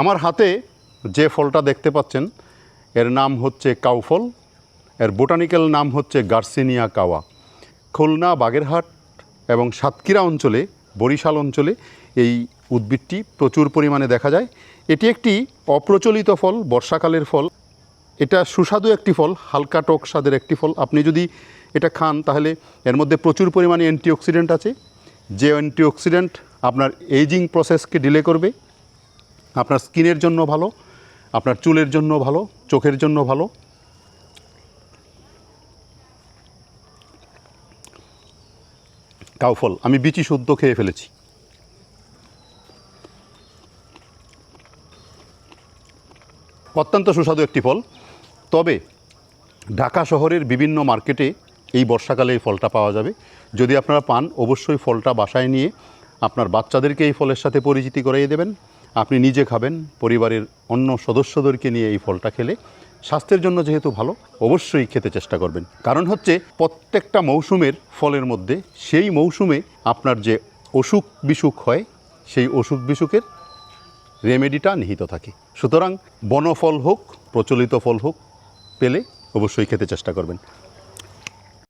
আমার হাতে যে ফলটা দেখতে পাচ্ছেন, এর নাম হচ্ছে কাউফল এর বোটানিক্যাল নাম হচ্ছে গার্সিনিয়া কাওয়া। খুলনা, বাগেরহাট এবং সাতক্ষীরা অঞ্চলে, বরিশাল অঞ্চলে এই উদ্ভিদটি প্রচুর পরিমাণে দেখা যায়। এটি একটি অপ্রচলিত ফল, বর্ষাকালের ফল। এটা সুস্বাদু একটি ফল, হালকা টক স্বাদের একটি ফল। আপনি যদি এটা খান, তাহলে এর মধ্যে প্রচুর পরিমাণে অ্যান্টিঅক্সিডেন্ট আছে। যে অ্যান্টিঅক্সিডেন্ট আপনার এইজিং প্রসেসকে ডিলে করবে আপনার স্কিনের জন্য ভালো, আপনার চুলের জন্য ভালো, চোখের জন্য ভালো। কাউফল, আমি বিচি শুদ্ধ খেয়ে ফেলেছি। অত্যন্ত সুস্বাদু একটি ফল। তবে ঢাকা শহরের বিভিন্ন মার্কেটে এই বর্ষাকালে এই ফলটা পাওয়া যাবে। যদি আপনারা পান, অবশ্যই ফলটা বাসায় নিয়ে আপনার বাচ্চাদেরকে এই ফলের সাথে পরিচিতি করিয়ে দেবেন। আপনি নিজে খাবেন, পরিবারের অন্য সদস্যদেরকে নিয়ে এই ফলটা খেলে স্বাস্থ্যের জন্য যেহেতু ভালো, অবশ্যই খেতে চেষ্টা করবেন। কারণ হচ্ছে প্রত্যেকটা মৌসুমের ফলের মধ্যে সেই মৌসুমে আপনার যে অসুখ বিসুখ হয়, সেই অসুখ বিসুখের রেমেডিটা নিহিত থাকে। সুতরাং বনফল হোক, প্রচলিত ফল হোক, পেলে অবশ্যই খেতে চেষ্টা করবেন।